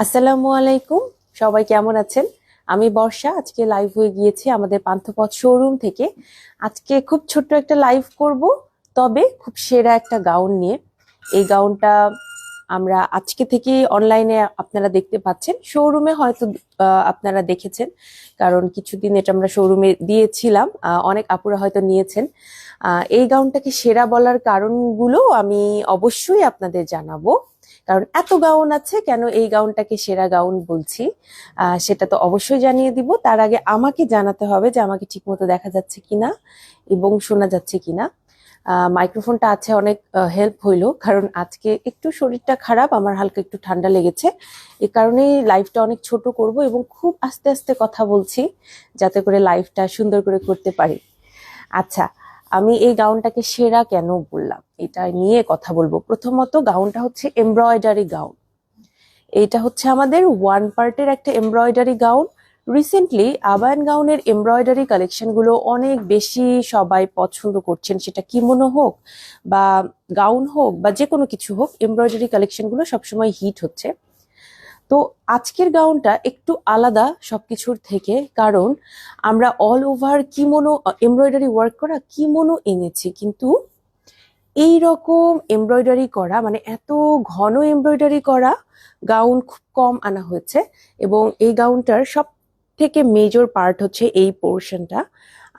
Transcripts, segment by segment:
আসসালামু আলাইকুম। সবাই কেমন আছেন? আমি বর্ষা, আজকে লাইভ হয়ে গিয়েছি আমাদের পান্থপথ শোরুম থেকে। আজকে খুব ছোট্ট একটা লাইভ করব, তবে খুব সেরা একটা গাউন নিয়ে। এই গাউনটা আমরা আজকে থেকে অনলাইনে আপনারা দেখতে পাচ্ছেন। শোরুমে হয়তো আপনারা দেখেছেন, কারণ কিছুদিন এটা আমরা শোরুমে দিয়েছিলাম। অনেক আপুরা হয়তো নিয়েছেন। এই গাউনটাকে সেরা বলার কারণগুলো আমি অবশ্যই আপনাদের জানাব। কারণ এত গাউন আছে, কেন এই গাউনটাকে সেরা গাউন বলছি? সেটা তো অবশ্যই জানিয়ে দিব। তার আগে আমাকে জানাতে হবে যে আমাকে ঠিকমতো দেখা যাচ্ছে কিনা এবং শোনা যাচ্ছে কিনা। মাইক্রোফোনটা আছে, অনেক হেল্প হইল, কারণ আজকে একটু শরীরটা খারাপ, আমার হালকা একটু ঠান্ডা লেগেছে। এ কারণেই লাইভটা অনেক ছোট করব এবং খুব আস্তে আস্তে কথা বলছি, যাতে করে লাইভটা সুন্দর করে করতে পারি। আচ্ছা আমি এই গাউনটাকে সেরা কেন বললাম? এটা নিয়ে কথা বলব। প্রথমত গাউনটা হচ্ছে এমব্রয়ডারি গাউন এটা হচ্ছে আমাদের ওয়ান পার্টের একটা এমব্রয়ডারি গাউন রিসেন্টলি আবায়ন গাউনের এমব্রয়ডারি কালেকশনগুলো অনেক বেশি সবাই পছন্দ করছেন। সেটা কিমোনো হোক বা গাউন হোক বা যে কোনো কিছু হোক এমব্রয়ডারি কালেকশনগুলো সবসময় হিট হচ্ছে। তো আজকের গাউনটা একটু আলাদা সব কিছুর থেকে, কারণ আমরা all over kimono embroidery work করা কিমোনো এনেছি, কিন্তু এই রকম এমব্রয়ডারি করা মানে এত ঘন এমব্রয়ডারি করা গাউন খুব কম আনা হয়েছে এবং এই গাউনটার সব থেকে মেজর পার্ট হচ্ছে এই পোর্শনটা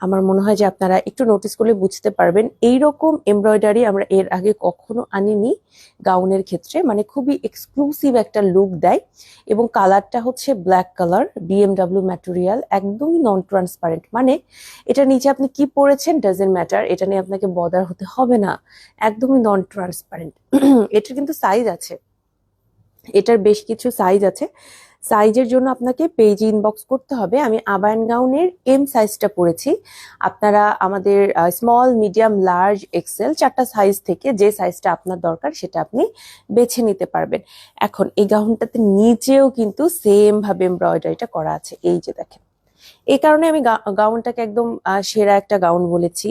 আমার মনে হয় যে আপনারা একটু নোটিস করলে বুঝতে পারবেন। এই রকম এমব্রয়ডারি আমরা এর আগে কখনো আনিনি গাউনের ক্ষেত্রে মানে খুবই এক্সক্লুসিভ একটা লুক দেয় এবং কালারটা হচ্ছে ব্ল্যাক কালার বিএমডাব্লিউ ম্যাটেরিয়াল একদমই নন ট্রান্সপারেন্ট মানে এটা নিচে আপনি কি পরেছেন ডাজেন্ট ম্যাটার এটা নিয়ে আপনাকে বদার হতে হবে না, একদমই নন ট্রান্সপারেন্ট এটার কিন্তু সাইজ আছে। এটার বেশ কিছু সাইজ আছে। সাইজের জন্য আপনাকে পেজ ইনবক্স করতে হবে। আমি আবায়ন গাউনের এম সাইজটা পরেছি আপনারা আমাদের স্মল মিডিয়াম লার্জ এক্সেল চারটা সাইজ থেকে যে সাইজটা আপনার দরকার সেটা আপনি বেছে নিতে পারবেন। এখন এই গাউনটাতে নিচেও কিন্তু সেম ভাবে এমব্রয়ডারিটা করা আছে। এই যে দেখেন। এই কারণে আমি গাউনটাকে একদম সেরা একটা গাউন বলেছি।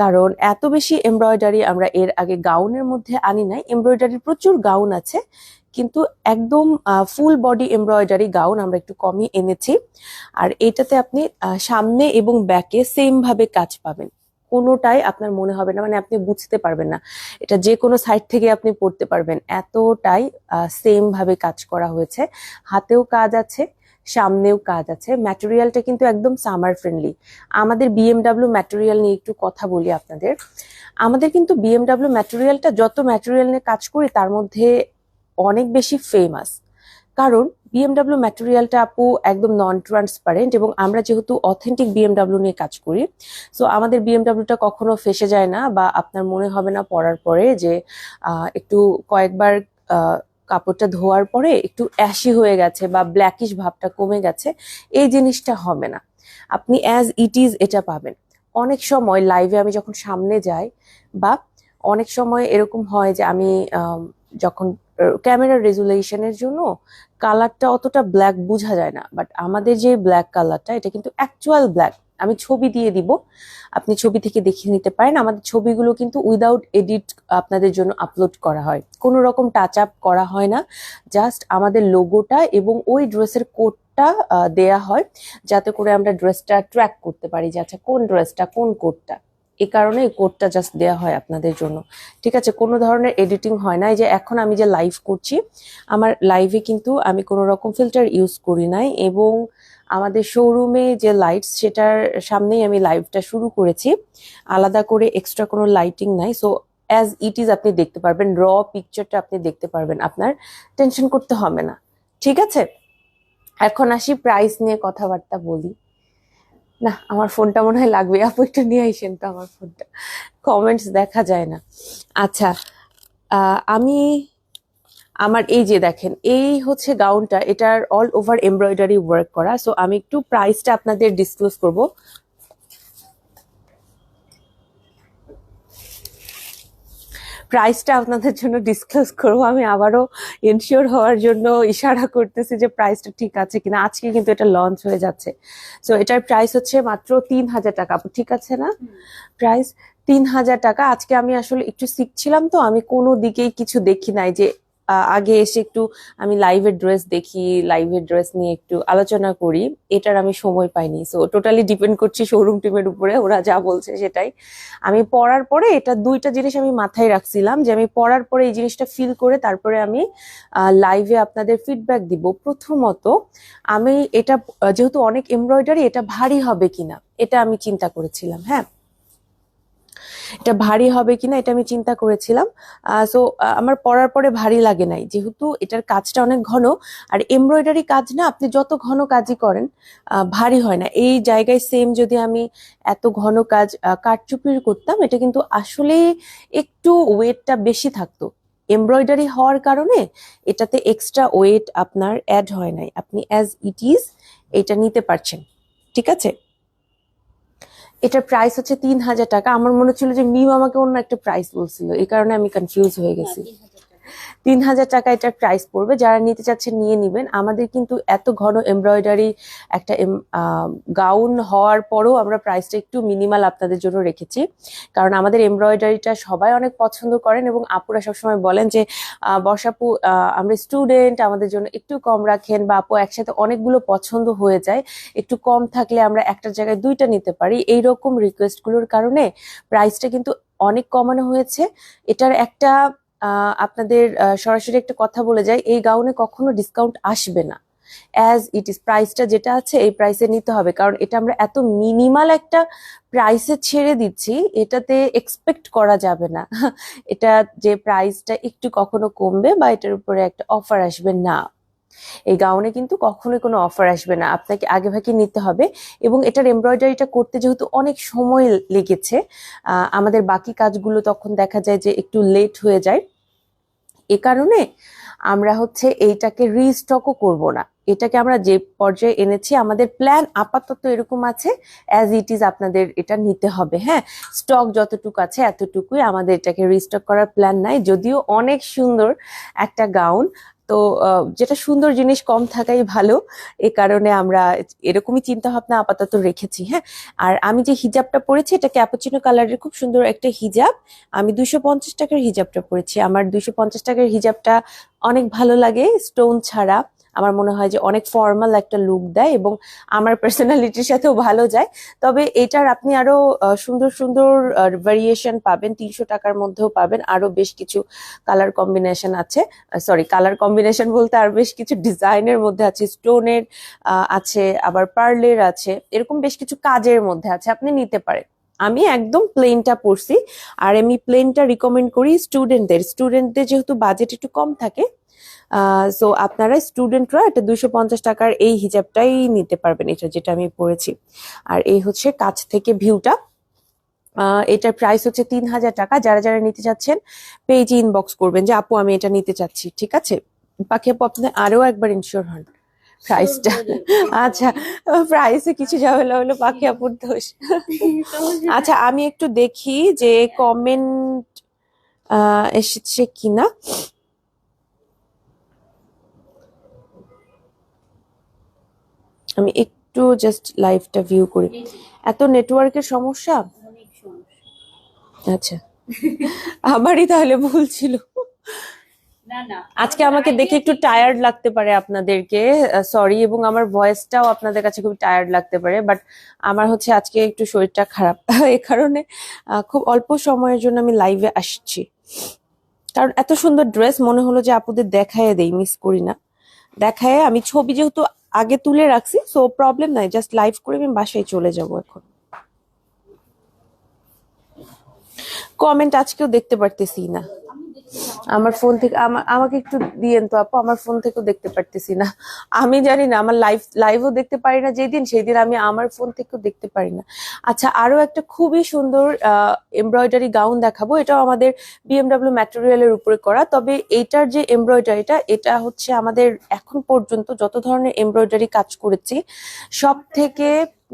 কারণ এত বেশি এমব্রয়ডারি আমরা এর আগে গাউনের মধ্যে আনি নাই। এমব্রয়ডারির প্রচুর গাউন আছে। কিন্তু একদম ফুল বডি এমব্রয়ডারি গাউন আমরা একটু কমই এনেছি। আর এটাতে আপনি সামনে এবং ব্যাকে সেম ভাবে কাজ পাবেন। কোনোটাই আপনার মনে হবে না মানে আপনি বুঝতে পারবেন না। এটা যে কোনো সাইড থেকে আপনি পড়তে পারবেন। এতটাই সেম ভাবে কাজ করা হয়েছে। হাতেও কাজ আছে, সামনেও কাজ আছে। ম্যাটেরিয়ালটা কিন্তু একদম সামার ফ্রেন্ডলি আমাদের বিএমডাব্লিউ ম্যাটেরিয়াল নিয়ে একটু কথা বলি আপনাদের। আমাদের কিন্তু বিএমডাব্লিউ ম্যাটেরিয়ালটা যত ম্যাটেরিয়াল নিয়ে কাজ করি, তার মধ্যে অনেক বেশি ফেমাস কারণ বিএমডাব্লিউ ম্যাটেরিয়ালটা আপু একদম নন ট্রান্সপারেন্ট এবং আমরা যেহেতু অথেন্টিক বিএমডাব্লিউ নিয়ে কাজ করি সো আমাদের বিএমডাব্লিউটা কখনো ফেসে যায় না বা আপনার মনে হবে না পরার পরে যে একটু কয়েকবার কাপড়টা ধোয়ার পরে একটু অ্যাশি হয়ে গেছে বা ব্ল্যাকিশ ভাবটা কমে গেছে, এই জিনিসটা হবে না। আপনি অ্যাজ ইট ইজ এটা পাবেন। অনেক সময় লাইভে আমি যখন সামনে যাই বা অনেক সময় এরকম হয় যে আমি যখন ক্যামেরার রেজুলেশনের জন্য কালারটা অতটা ব্ল্যাক বোঝা যায় না। বাট আমাদের যে ব্ল্যাক কালারটা এটা কিন্তু অ্যাকচুয়াল ব্ল্যাক আমি ছবি দিয়ে দিব, আপনি ছবি থেকে দেখে নিতে পারেন। আমাদের ছবিগুলো কিন্তু উইদাউট এডিট আপনাদের জন্য আপলোড করা হয়। কোনো রকম টাচ আপ করা হয় না। জাস্ট আমাদের লোগোটা এবং ওই ড্রেসের কোডটা দেয়া হয়, যাতে করে আমরা ড্রেসটা ট্র্যাক করতে পারি যে আচ্ছা কোন ড্রেসটা কোন কোডটা এই কারণে এই কোডটা জাস্ট দেওয়া হয় আপনাদের জন্য। ঠিক আছে? কোনো ধরনের এডিটিং হয় না। এই যে এখন আমি যে লাইভ করছি, আমার লাইভে কিন্তু আমি কোনো রকম ফিল্টার ইউজ করি নাই এবং আমাদের শোরুমে যে লাইটস সেটার সামনেই আমি লাইভটা শুরু করেছি। আলাদা করে এক্সট্রা কোনো লাইটিং নাই। সো অ্যাজ ইট ইজ আপনি দেখতে পারবেন র পিকচারটা আপনি দেখতে পারবেন। আপনার টেনশন করতে হবে না। ঠিক আছে? এখন আসি প্রাইস নিয়ে কথাবার্তা বলি। না, আমার ফোনটা মনে হয় লাগবে। আপু, একটু নিয়ে আইসেন তো আমার ফোনটা। কমেন্টস দেখা যায় না। আচ্ছা আমি আমার এই যে দেখেন, এই হচ্ছে গাউনটা এটার অল ওভার এমব্রয়ডারি ওয়ার্ক করা। সো আমি একটু প্রাইসটা আপনাদের ডিসক্লোজ করব। প্রাইসটা আপনাদের জন্য ডিসক্লোজ করব। আমি আবারও এনশিওর হওয়ার জন্য ইশারা করতেছি যে প্রাইসটা ঠিক আছে কিনা। আজকে কিন্তু এটা লঞ্চ হয়ে যাচ্ছে। সো এটার প্রাইস হচ্ছে মাত্র তিন হাজার টাকা। ঠিক আছে না? প্রাইস তিন হাজার টাকা। আজকে আমি আসলে একটু শিখছিলাম তো। আমি কোনো দিকেই কিছু দেখি নাই যে আগে এসে একটু আমি লাইভের ড্রেস দেখি লাইভের ড্রেস নিয়ে একটু আলোচনা করি। এটার আমি সময় পাইনি। সো টোটালি ডিপেন্ড করছি শোরুম টিমের উপরে, ওরা যা বলছে সেটাই। আমি পড়ার পরে এটা দুইটা জিনিস আমি মাথায় রাখছিলাম যে আমি পড়ার পরে এই জিনিসটা ফিল করে তারপরে আমি লাইভে আপনাদের ফিডব্যাক দিব। প্রথমত, আমি এটা, যেহেতু অনেক এমব্রয়ডারি এটা ভারী হবে কিনা, এটা আমি চিন্তা করেছিলাম। হ্যাঁ? এটা ভারী হবে কিনা এটা আমি চিন্তা করেছিলাম। সো আমার পরার পরে ভারী লাগে নাই। যেহেতু এটার কাজটা অনেক ঘন, আর এমব্রয়ডারি কাজ না, আপনি যত ঘন কাজই করেন ভারী হয় না। এই জায়গায় সেম যদি আমি এত ঘন কাজ কাঠচুপির করতাম, এটা কিন্তু আসলে একটু ওয়েটটা বেশি থাকতো। এমব্রয়ডারি হওয়ার কারণে এটাতে এক্সট্রা ওয়েট আপনার অ্যাড হয় নাই। আপনি অ্যাজ ইট ইজ এটা নিতে পারছেন। ঠিক আছে? এটার প্রাইস হচ্ছে তিন হাজার টাকা। আমার মনে ছিল যে মিম আমাকে অন্য একটা প্রাইস বলছিল। এই কারণে আমি কনফিউজ হয়ে গেছি। তিন হাজার টাকা এটার প্রাইস পড়বে। যারা নিতে চাচ্ছেন নিয়ে নিবেন। আমাদের কিন্তু এত ঘন এমব্রয়ডারি একটা গাউন হওয়ার পরও আমরা প্রাইসটা একটু মিনিমাল আপনাদের জন্য রেখেছি। কারণ আমাদের এমব্রয়ডারিটা সবাই অনেক পছন্দ করেন এবং আপুরা সবসময় বলেন যে বর্ষাপু আমরা স্টুডেন্ট আমাদের জন্য একটু কম রাখেন বা আপু একসাথে অনেকগুলো পছন্দ হয়ে যায়। একটু কম থাকলে আমরা একটা জায়গায় দুইটা নিতে পারি। এই রকম রিকোয়েস্টগুলোর কারণে প্রাইসটা কিন্তু অনেক কমানো হয়েছে। এটার একটা আপনাদের সরাসরি একটা কথা বলে যাই, এই গাউনে কখনো ডিসকাউন্ট আসবে না। অ্যাজ ইট ইজ প্রাইসটা যেটা আছে, এই প্রাইসে নিতে হবে। কারণ এটা আমরা এত মিনিমাল একটা প্রাইসে ছেড়ে দিচ্ছি, এটাতে এক্সপেক্ট করা যাবে না। এটা যে প্রাইসটা একটু কখনো কমবে বা এটার উপরে একটা অফার আসবে না। এই গাউনে কিন্তু কখনোই কোনো অফার আসবে না। আপনাকে আগে ভাগে নিতে হবে এবং এটার এমব্রয়ডারিটা করতে যেহেতু অনেক সময় লেগেছে আমাদের বাকি কাজগুলো তখন দেখা যায় যে একটু লেট হয়ে যায়। এ কারণে আমরা হচ্ছে এইটাকে রিস্টকও করব না। এটাকে আমরা যে পর্যায়ে এনেছি, আমাদের প্ল্যান আপাতত এরকম আছে অ্যাজ ইট ইজ আপনাদের এটা নিতে হবে হ্যাঁ? স্টক যতটুকু আছে এতটুকুই আমাদের এটাকে রিস্টক করার প্ল্যান নাই। যদিও অনেক সুন্দর একটা গাউন তো যেটা সুন্দর জিনিস কম থাকাই ভালো। এ কারণে আমরা এরকমই চিন্তা ভাবনা আপাতত রেখেছি হ্যাঁ? আর আমি যে হিজাবটা পরেছি, এটা ক্যাপোচিনো কালারের খুব সুন্দর একটা হিজাব। আমি দুশো পঞ্চাশ টাকার হিজাবটা পরেছি। আমার দুইশো পঞ্চাশ টাকার হিজাবটা অনেক ভালো লাগে স্টোন ছাড়া। আমার মনে হয় যে অনেক ফর্মাল একটা লুক দেয় এবং আমার পার্সোনালিটির সাথেও ভালো যায়। তবে এটার আপনি আরও সুন্দর সুন্দর ভেরিয়েশন পাবেন, তিনশো টাকার মধ্যেও পাবেন। আরও বেশ কিছু কালার কম্বিনেশন আছে। সরি কালার কম্বিনেশন বলতে আর বেশ কিছু ডিজাইনের মধ্যে আছে। স্টোনের আছে, আবার পার্লের আছে। এরকম বেশ কিছু কাজের মধ্যে আছে। আপনি নিতে পারেন। আমি একদম প্লেনটা পরছি আর আমি প্লেনটা রিকমেন্ড করি স্টুডেন্টদের স্টুডেন্টদের যেহেতু বাজেট একটু কম থাকে সো আপনারা স্টুডেন্টরা এটা দুইশো পঞ্চাশ টাকার এই হিজাবটাই নিতে পারবেন এটা যেটা আমি পড়েছি। আর এই হচ্ছে কাছ থেকে ভিউটা এটার প্রাইস হচ্ছে তিন হাজার টাকা। যারা যারা নিতে চাচ্ছেন পেজে ইনবক্স করবেন যে, আপু, আমি এটা নিতে চাচ্ছি। ঠিক আছে? পাখি আপু, আপনি আরও একবার ইনশিওর হন। প্রাইসটা আচ্ছা প্রাইসে কিছু ঝামেলা হলো পাখি আপুর দোষ। আচ্ছা আমি একটু দেখি যে কমেন্ট এসেছে কিনা। আমি একটু জাস্ট লাইভটা ভিউ করি। এত নেটওয়ার্কের সমস্যা। আচ্ছা। আমারই তাহলে ভুল ছিল। আজকে আমাকে দেখে একটু টায়ার্ড লাগতে পারে আপনাদেরকে সরি এবং আমার ভয়েসটাও আপনাদের কাছে খুব টায়ার্ড লাগতে পারে বাট আমার হচ্ছে আজকে একটু শরীরটা খারাপ। এ কারণে খুব অল্প সময়ের জন্য আমি লাইভে আসছি। কারণ এত সুন্দর ড্রেস মনে হলো যে আপুদের দেখায় দেই মিস করি না। দেখায় আমি ছবি যেহেতু আগে তুলে রাখছি সো প্রবলেম নাই জাস্ট লাইভ করে আমি বাসায় চলে যাব এখন। কমেন্ট আজকেও দেখতে পারতেছি না। আমার ফোন থেকে, আমা- আমাকে একটু দিয়েন তো আপু, আমার ফোন থেকেও দেখতে পারতেছি না। আমি জানি না, আমার লাইভ লাইভও দেখতে পারি না যেদিন সেই দিন আমি আমার ফোন থেকেও দেখতে পারি না। আচ্ছা আরও একটা খুবই সুন্দর এমব্রয়ডারি গাউন দেখাবো, এটাও আমাদের বিএমডাব্লিউ ম্যাটেরিয়ালের উপরে করা। তবে এইটার যে এমব্রয়ডারিটা এটা হচ্ছে আমাদের এখন পর্যন্ত যত ধরনের এমব্রয়ডারি কাজ করেছি সব থেকে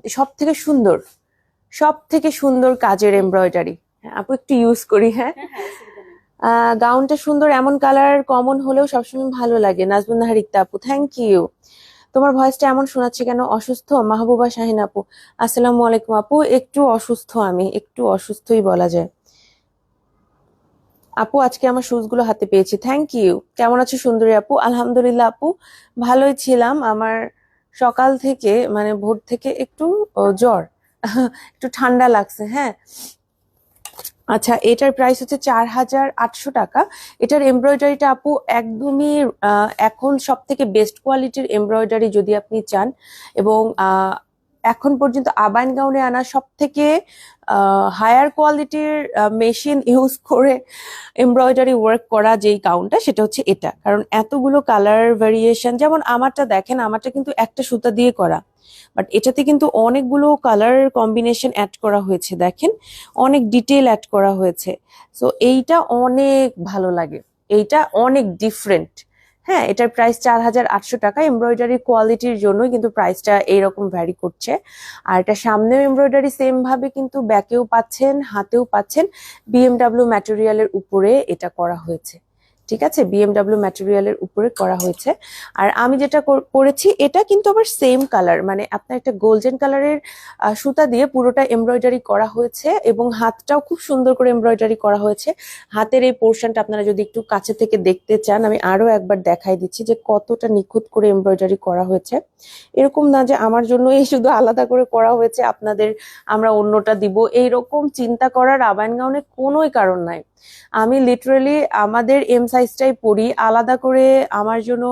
সব থেকে সুন্দর সব থেকে সুন্দর কাজের এমব্রয়ডারি আপু একটু ইউজ করি হ্যাঁ? গাউনটা সুন্দর, এমন কালার কমন হলেও সবসময় ভালো লাগে। নাজমুন নাহার ইকতা আপু থ্যাংক ইউ তোমার ভয়েসটা এমন শোনাচ্ছে কেন? অসুস্থ? মাহবুবা শাহিন আপু, আসসালামু আলাইকুম আপু। একটু অসুস্থ আমি, একটু অসুস্থই বলা যায়। আপু, আজকে আমার শুজগুলো হাতে পেয়েছি থ্যাংক ইউ কেমন আছো সুন্দরী আপু? আলহামদুলিল্লাহ আপু, ভালোই ছিলাম। আমার সকাল থেকে মানে ভোর থেকে একটু জ্বর, একটু ঠান্ডা লাগছে হ্যাঁ। আচ্ছা এটার প্রাইস হচ্ছে চার হাজার আটশো টাকা। এটার এমব্রয়ডারিটা আপু একদমই এখন সব থেকে বেস্ট কোয়ালিটির এমব্রয়ডারি যদি আপনি চান এবং এখন পর্যন্ত আবাইন গাউনে আনা সব থেকে হায়ার কোয়ালিটির মেশিন ইউজ করে এমব্রয়ডারি ওয়ার্ক করা যেই গাউনটা সেটা হচ্ছে এটা। কারণ এতগুলো কালার ভেরিয়েশন যেমন আমারটা দেখেন, আমারটা কিন্তু একটা সুতা দিয়ে করা। বাট এটাতে কিন্তু অনেকগুলো কালার কম্বিনেশন অ্যাড করা হয়েছে, দেখেন। অনেক ডিটেল অ্যাড করা হয়েছে। সো এইটা অনেক ভালো লাগে। এইটা অনেক ডিফারেন্ট হ্যাঁ এটার প্রাইস চার হাজার আটশো টাকা। এমব্রয়ডারি কোয়ালিটির জন্যই কিন্তু প্রাইসটা এইরকম ভ্যারি করছে। আর এটা সামনেও এমব্রয়ডারি সেম ভাবে কিন্তু ব্যাকেও পাচ্ছেন, হাতেও পাচ্ছেন। বিএমডাব্লিউ ম্যাটেরিয়ালের উপরে এটা করা হয়েছে। ঠিক আছে? বিএমডাব্লিউ ম্যাটেরিয়ালের উপরে করা হয়েছে। আর আমি যেটা করেছি, এটা কিন্তু আবার সেম কালার মানে আপনার একটা গোল্ডেন কালারের সুতা দিয়ে পুরোটা এমব্রয়ডারি করা হয়েছে এবং হাতটাও খুব সুন্দর করে এমব্রয়ডারি করা হয়েছে। হাতের এই পোর্শনটা আপনারা যদি একটু কাছে থেকে দেখতে চান, আমি আরও একবার দেখাই দিচ্ছি যে কতটা নিখুঁত করে এমব্রয়ডারি করা হয়েছে। এরকম না যে আমার জন্য এই শুধু আলাদা করে করা হয়েছে, আপনাদের আমরা অন্যটা দিব। এইরকম চিন্তা করার আবায়ন গাউনে কোনোই কারণ নাই। আমি লিটারালি আমাদের এম সাইজটাই পরি, আলাদা করে আমার জন্য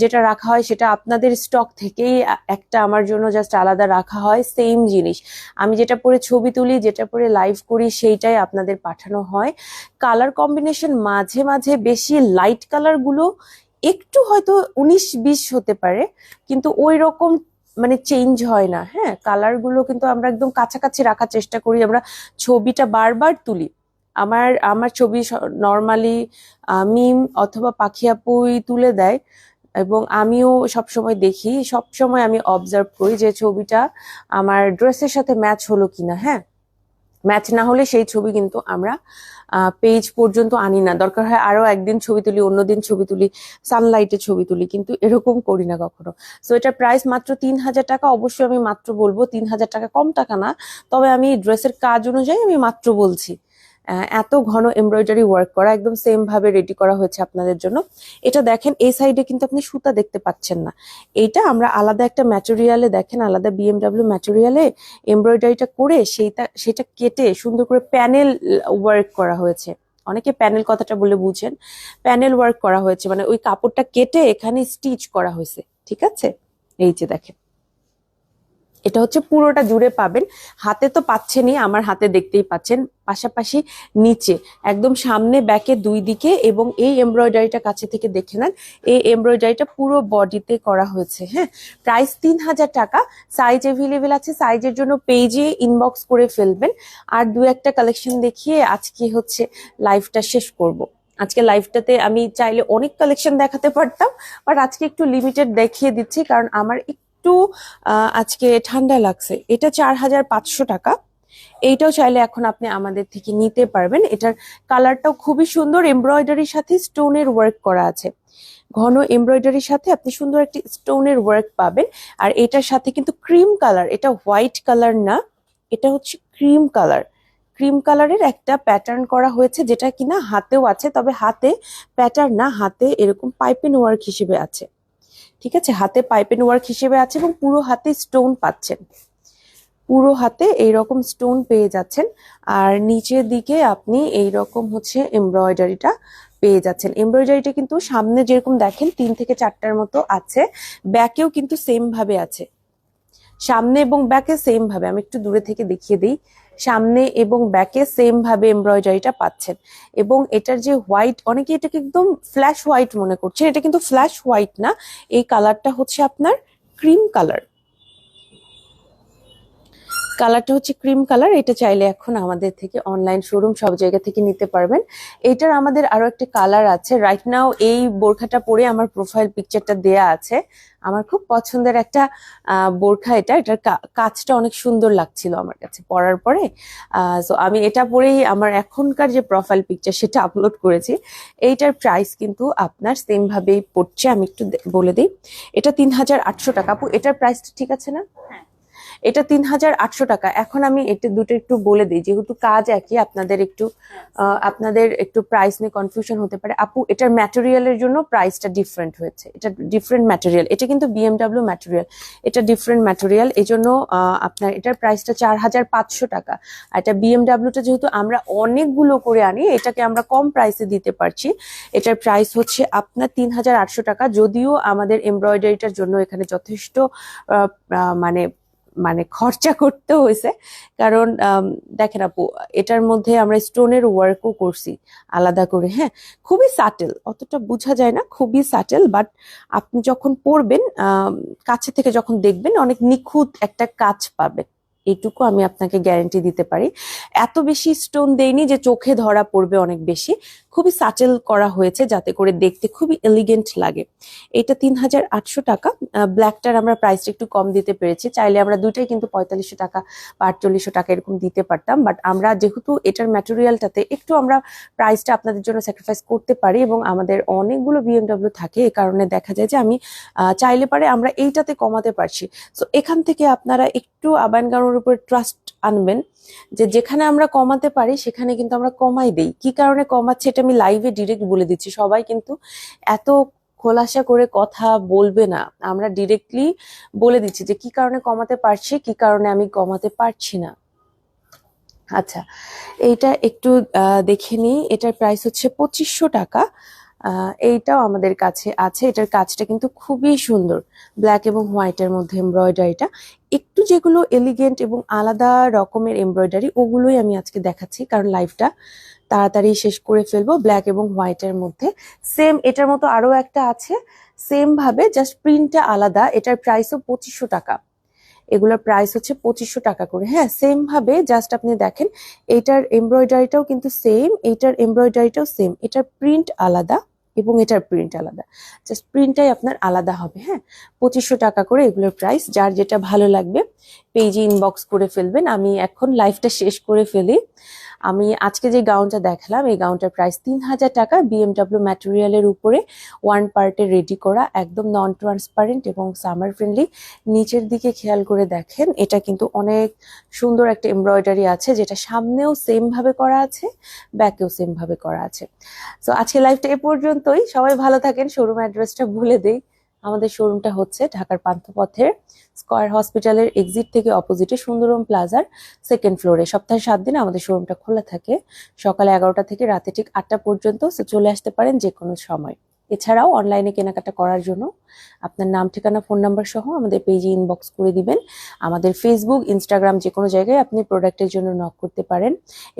যেটা রাখা হয় সেটা আপনাদের স্টক থেকেই একটা আমার জন্য জাস্ট আলাদা রাখা হয় সেম জিনিস। আমি যেটা পরে ছবি তুলি, যেটা পরে লাইভ করি সেইটাই আপনাদের পাঠানো হয়। কালার কম্বিনেশন মাঝে মাঝে বেশি লাইট কালারগুলো একটু হয়তো উনিশ বিশ হতে পারে, কিন্তু ওই রকম মানে চেঞ্জ হয় না। হ্যাঁ কালারগুলো কিন্তু আমরা একদম কাছাকাছি রাখার চেষ্টা করি, আমরা ছবিটা বারবার তুলি। আমার আমার ছবি নর্মালি মিম অথবা পাখি আপুই তুলে দেয় এবং আমিও সব সময় দেখি। সব সময় আমি অবজার্ভ করি যে ছবিটা আমার ড্রেসের সাথে ম্যাচ হলো কিনা হ্যাঁ? ম্যাচ না হলে সেই ছবি কিন্তু আমরা পেজ পর্যন্ত আনি না। দরকার হয় আরও একদিন ছবি তুলি, অন্যদিন ছবি তুলি সানলাইটে ছবি তুলি, কিন্তু এরকম করি না কখনো। সো এটার প্রাইস মাত্র তিন হাজার টাকা, অবশ্যই আমি মাত্র বলব, তিন হাজার টাকা কম টাকা না, তবে আমি ড্রেসের কাজ অনুযায়ী আমি মাত্র বলছি। এত ঘন এমব্রয়ডারি ওয়ার্ক করা, একদম সেম ভাবে রেডি করা হয়েছে আপনাদের জন্য। এটা দেখেন, এই সাইডে কিন্তু আপনি সুতা দেখতে পাচ্ছেন না। এইটা আমরা আলাদা একটা ম্যাটেরিয়ালে দেখেন, আলাদা বিএমডাব্লিউ ম্যাটেরিয়ালে এমব্রয়ডারিটা করে সেইটা, সেটা কেটে সুন্দর করে প্যানেল ওয়ার্ক করা হয়েছে। অনেকে প্যানেল কথাটা বলে বুঝেন। প্যানেল ওয়ার্ক করা হয়েছে মানে ওই কাপড়টা কেটে এখানে স্টিচ করা হয়েছে, ঠিক আছে? এই যে দেখেন। এটা হচ্ছে পুরোটা জুড়ে পাবেন। হাতে তো পাচ্ছেনই, আমার হাতে দেখতেই পাচ্ছেন। পাশাপাশি নিচে, একদম সামনে, ব্যাকে, দুই দিকে এবং এই এমব্রয়ডারিটা কাছে থেকে দেখে নেন। এই এমব্রয়ডারিটা পুরো বডিতে করা হয়েছে হ্যাঁ। প্রাইস তিন হাজার টাকা। সাইজ এভেলেবেল আছে, সাইজের জন্য পেজে ইনবক্স করে ফেলবেন। আর দু একটা কালেকশন দেখিয়ে আজকে হচ্ছে লাইভটা শেষ করব। আজকে লাইভটাতে আমি চাইলে অনেক কালেকশন দেখাতে পারতাম বাট আজকে একটু লিমিটেড দেখিয়ে দিচ্ছি, কারণ আমার একটু আজকে ঠান্ডা লাগছে। এটা চার হাজার পাঁচশো টাকা। এইটাও চাইলে এখন আপনি আমাদের থেকে নিতে পারবেন। এটার কালারটাও খুবই সুন্দর। এমব্রয়ডারির সাথে স্টোনের ওয়ার্ক করা আছে। ঘন এমব্রয়ডারির সাথে আপনি সুন্দর একটি স্টোনের ওয়ার্ক পাবেন। আর এটার সাথে কিন্তু ক্রিম কালার, এটা হোয়াইট কালার না, এটা হচ্ছে ক্রিম কালার। ক্রিম কালারের একটা প্যাটার্ন করা হয়েছে যেটা কিনা হাতেও আছে, তবে হাতে প্যাটার্ন না, হাতে এরকম পাইপেন ওয়ার্ক হিসেবে আছে। ঠিক আছে? হাতে পাইপেন ওয়ার্ক হিসেবে আছে এবং পুরো হাতে স্টোন পাচ্ছেন। পুরো হাতে এইরকম স্টোন পেয়ে যাচ্ছেন। আর নিচের দিকে আপনি এইরকম হচ্ছে এমব্রয়ডারিটা পেয়ে যাচ্ছেন। এমব্রয়ডারিটা কিন্তু সামনে যেরকম দেখেন, তিন থেকে চারটার মতো আছে। ব্যাকেও কিন্তু সেম ভাবে আছে। সামনে এবং ব্যাকে সেম ভাবে। আমি একটু দূরে থেকে দেখিয়ে দিই। সামনে এবং ব্যাকে সেম ভাবে এমব্রয়ডারিটা পাচ্ছেন। এবং এটার যে হোয়াইট অনেকে এটাকে একদম ফ্ল্যাশ হোয়াইট মনে করছেন এটা কিন্তু ফ্ল্যাশ হোয়াইট না। এই কালারটা হচ্ছে আপনার ক্রিম কালার কালারটা হচ্ছে ক্রিম কালার, এটা চাইলে এখন আমাদের থেকে অনলাইন শোরুম সব জায়গা থেকে নিতে পারবেন। এটার আমাদের আরও একটা কালার আছে। রাইট নাও এই বোরখাটা পরে আমার প্রোফাইল পিকচারটা দেয়া আছে। আমার খুব পছন্দের একটা বোরখা এটা। এটার কাজটা অনেক সুন্দর লাগছিল আমার কাছে পরার পরে। তো আমি এটা পরেই আমার এখনকার যে প্রোফাইল পিকচার সেটা আপলোড করেছি। এইটার প্রাইস কিন্তু আপনার সেম ভাবেই পড়ছে। আমি একটু বলে দিই। এটা তিন হাজার আটশো টাকা। আপু, এটার প্রাইসটা ঠিক আছে না? হ্যাঁ। এটা তিন হাজার আটশো টাকা। এখন আমি এটা দুটো একটু বলে দিই, যেহেতু কাজ একই, আপনাদের একটু আপনাদের একটু প্রাইস নিয়ে কনফিউশন হতে পারে। আপু, এটার ম্যাটেরিয়ালের জন্য প্রাইসটা ডিফারেন্ট হয়েছে। এটা ডিফারেন্ট ম্যাটেরিয়াল এটা কিন্তু বিএমডাব্লিউ ম্যাটেরিয়াল এটা ডিফারেন্ট ম্যাটেরিয়াল এই জন্য আপনার এটার প্রাইসটা চার হাজার পাঁচশো টাকা। আর এটা বিএমডাব্লিউটা যেহেতু আমরা অনেকগুলো করে আনি, এটাকে আমরা কম প্রাইসে দিতে পারছি। এটার প্রাইস হচ্ছে আপনার তিন হাজার আটশো টাকা। যদিও আমাদের এমব্রয়ডারিটার জন্য এখানে যথেষ্ট মানে মানে খরচা করতে হয়েছে। কারণ দেখেন আপু, এটার মধ্যে আমরা স্টোনের ওয়ার্কও করছি আলাদা করে হ্যাঁ? খুবই সাটেল অতটা বোঝা যায় না, খুবই সাটেল বাট আপনি যখন পড়বেন কাছে থেকে যখন দেখবেন, অনেক নিখুঁত একটা কাজ পাবেন। এইটুকু আমি আপনাকে গ্যারেন্টি দিতে পারি। এত বেশি স্টোন দেয়নি যে চোখে ধরা পড়বে অনেক বেশি। খুবই সাটেল করা হয়েছে যাতে করে দেখতে খুবই এলিগেন্ট লাগে। এটা তিন হাজার আটশো টাকা। ব্ল্যাকটার আমরা প্রাইসটা একটু কম দিতে পেরেছি। চাইলে আমরা দুটাই কিন্তু পঁয়তাল্লিশশো টাকা বা আটচল্লিশশো টাকা এরকম দিতে পারতাম। বাট আমরা যেহেতু এটার ম্যাটেরিয়ালটাতে একটু আমরা প্রাইসটা আপনাদের জন্য স্যাক্রিফাইস করতে পারি এবং আমাদের অনেকগুলো বিএমডাব্লিউ থাকে, এ কারণে দেখা যায় যে আমি চাইলে পারে আমরা এইটাতে কমাতে পারছি। সো এখান থেকে আপনারা একটু আবায়ন গানোর উপর ট্রাস্ট আনবেন, যে যেখানে আমরা কমাতে পারি, সেখানে কিন্তু আমরা কমাই দেই। কি কারণে কমাচ্ছি এটা আমি লাইভে ডিরেক্ট বলে দিচ্ছি। সবাই কিন্তু এত খোলাসা করে কথা বলবে না। আমরা ডিরেক্টলি বলে দিচ্ছি যে কি কারণে কমাতে পারছি, কি কারণে আমি কমাতে পারছি না। আচ্ছা এইটা একটু দেখে নিই। এটার প্রাইস হচ্ছে পঁচিশশো টাকা। এইটাও আমাদের কাছে আছে। এটার কাজটা কিন্তু খুবই সুন্দর। ব্ল্যাক এবং হোয়াইটের মধ্যে এমব্রয়ডারিটা একটু যেগুলো এলিগেন্ট এবং আলাদা রকমের এমব্রয়ডারি ওগুলোই আমি আজকে দেখাচ্ছি। কারণ লাইভটা তাড়াতাড়ি শেষ করে ফেলব ব্ল্যাক এবং হোয়াইটের মধ্যে। সেম এটার মতো আরও একটা আছে। সেম ভাবে জাস্ট প্রিন্টটা আলাদা। এটার প্রাইসও পঁচিশশো টাকা। এগুলোর প্রাইস হচ্ছে পঁচিশশো টাকা করে। হ্যাঁ সেম ভাবে জাস্ট আপনি দেখেন, এটার এমব্রয়ডারিটাও কিন্তু সেম এটার এমব্রয়ডারিটাও সেম এটার প্রিন্ট আলাদা। এবং এটার প্রিন্ট আলাদা। জাস্ট প্রিন্টটাই আপনার আলাদা হবে হ্যাঁ? পঁচিশশো টাকা করে এগুলোর প্রাইস যার যেটা ভালো লাগবে পেজে ইনবক্স করে ফেলবেন। আমি এখন লাইফটা শেষ করে ফেলি। আমি আজকে যে গাউনটা দেখালাম, এই গাউনটার প্রাইস তিন হাজার টাকা বিএমডাব্লিউ ম্যাটেরিয়ালের উপরে ওয়ান পার্টে রেডি করা, একদম নন ট্রান্সপারেন্ট এবং সামার ফ্রেন্ডলি নিচের দিকে খেয়াল করে দেখেন, এটা কিন্তু অনেক সুন্দর একটা এমব্রয়ডারি আছে, যেটা সামনেও সেম ভাবে করা আছে ব্যাকেও সেম ভাবে করা আছে। তো আজকে লাইফটা এ পর্যন্তই। সবাই ভালো থাকেন শোরুম অ্যাড্রেসটা ভুলে দেই। আমাদের শোরুমটা হচ্ছে ঢাকার পান্থপথের স্কয়ার হসপিটালের এক্সিট থেকে অপোজিটে সুন্দরম প্লাজার সেকেন্ড ফ্লোরে সপ্তাহে সাত দিন আমাদের শোরুমটা খোলা থাকে। সকাল এগারোটা থেকে রাতে ঠিক আটটা পর্যন্ত চলে আসতে পারেন যে কোনো সময়। এছাড়াও অনলাইনে কেনাকাটা করার জন্য আপনার নাম, ঠিকানা ফোন নাম্বার সহ আমাদের পেজে ইনবক্স করে দিবেন। আমাদের ফেসবুক ইনস্টাগ্রাম যে কোনো জায়গায় আপনি প্রোডাক্টের জন্য নক করতে পারেন।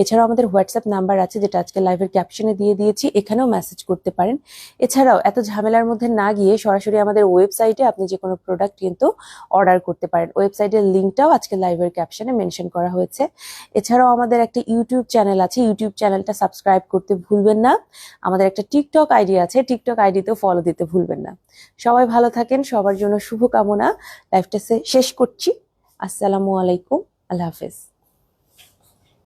এছাড়াও আমাদের হোয়াটসঅ্যাপ নাম্বার আছে, যেটা আজকে লাইভের ক্যাপশনে দিয়ে দিয়েছি, এখানেও মেসেজ করতে পারেন। এছাড়াও এত ঝামেলার মধ্যে না গিয়ে সরাসরি আমাদের ওয়েবসাইটে আপনি যে কোনো প্রোডাক্ট কিন্তু অর্ডার করতে পারেন। ওয়েবসাইটের লিঙ্কটাও আজকে লাইভের ক্যাপশনে মেনশন করা হয়েছে। এছাড়াও আমাদের একটা ইউটিউব চ্যানেল আছে ইউটিউব চ্যানেলটা সাবস্ক্রাইব করতে ভুলবেন না। আমাদের একটা টিকটক আইডি আছে টিকটক আইডিতেও ফলো দিতে ভুলবেন না। সবাই ভালো থাকেন, সবার জন্য শুভকামনা। লাইফটা শেষ করছি। আসসালামু আলাইকুম, আল্লাহ হাফেজ।